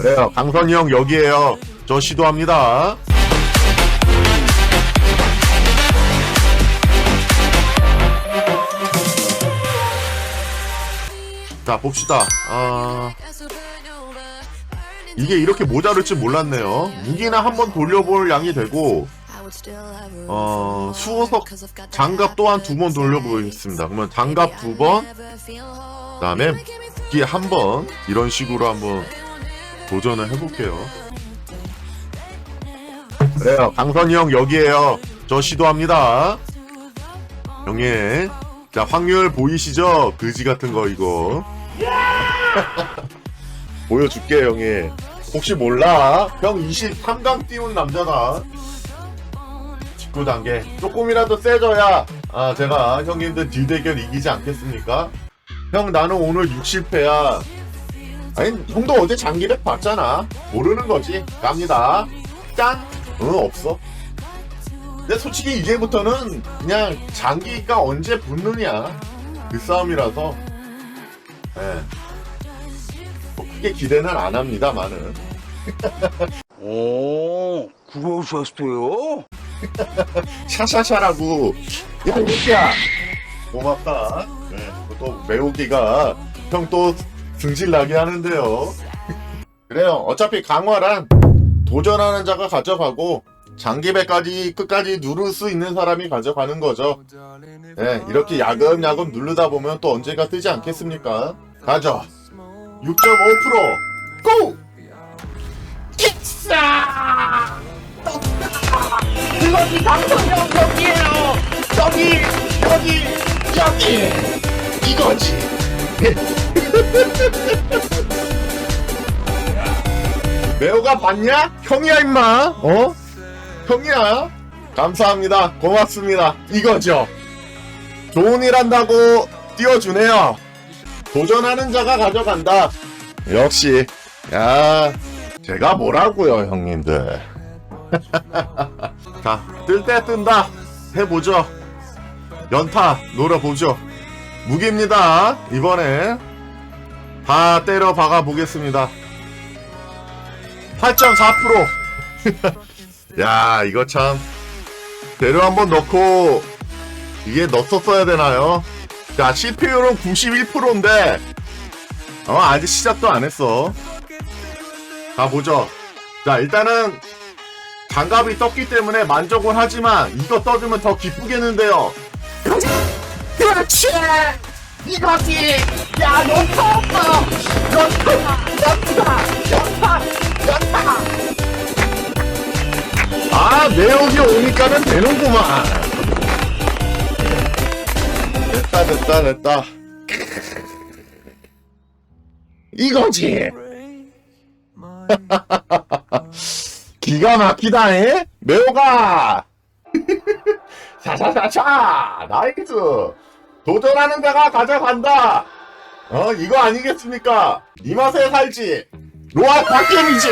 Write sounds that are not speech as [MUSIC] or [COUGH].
그래요. 강선이 형 여기에요. 저 시도합니다. 자, 봅시다. 아, 이게 이렇게 모자랄 줄 몰랐네요. 무기나 한번 돌려볼 양이 되고, 어, 수호석 장갑 또한 두 번 돌려보겠습니다. 그러면 장갑 두 번, 그 다음에 무기 한 번, 이런 식으로 한번 도전을 해볼게요. 그래요. 강선이 형 여기에요. 저 시도합니다. 형님. 자, 확률 보이시죠? 그지 같은 거 이거. [LAUGHS] 보여줄게, 형님. 혹시 몰라? 형 23강 띄운 남자다. 19단계. 조금이라도 세져야, 아, 제가 형님들 딜대결 이기지 않겠습니까? 형, 나는 오늘 60패야. 아니, 형도 어제 장기력 봤잖아. 모르는 거지. 갑니다. 짠! 응, 없어. 근데 솔직히 이제부터는 그냥 장기가 언제 붙느냐. 그 싸움이라서. 예. 뭐 크게 기대는 안 합니다만은. [LAUGHS] 오, 그거 오셨어요? 샤샤샤라고. 야, 이끼야 고맙다. 네, 또 매우기가 형 또 승질 나게 하는데요. 그래요. 어차피 강화란 도전하는 자가 가져가고 장기배까지 끝까지 누를 수 있는 사람이 가져가는 거죠. 네, 이렇게 야금야금 누르다 보면 또 언젠가 뜨지 않겠습니까? 가죠. 6.5% 고! 그것이 강성형 여기에요. 여기 여기 여기 이거지. [LAUGHS] 매호가 봤냐? 형이야 임마. 어? 형이야. 감사합니다. 고맙습니다. 이거죠. 좋은 일 한다고 띄워주네요. 도전하는 자가 가져간다. 역시. 야 제가 뭐라고요 형님들. [LAUGHS] 자 뜰 때 뜬다. 해보죠. 연타 놀아보죠 무기입니다 이번에 다 때려 박아 보겠습니다 8.4%. 야, 이거 참. 재료 한번 넣고, 이게 넣었어야 되나요? 자, CPU는 91%인데, 어, 아직 시작도 안 했어. 가보죠. 자, 일단은, 장갑이 떴기 때문에 만족은 하지만, 이거 떠주면 더 기쁘겠는데요. 이거지. 야 연타 없어. 연타 연타 연타 연타. 아, 내역이 오니까는 되는구만. 됐다, 됐다, 됐다. 이거지. [LAUGHS] 기가 막히다, 에? 매호가! [LAUGHS] 샤샤샤샤! 나이스! 도전하는 자가 가져간다! 어, 이거 아니겠습니까? 이 맛에 살지! 로아 곽겜이지!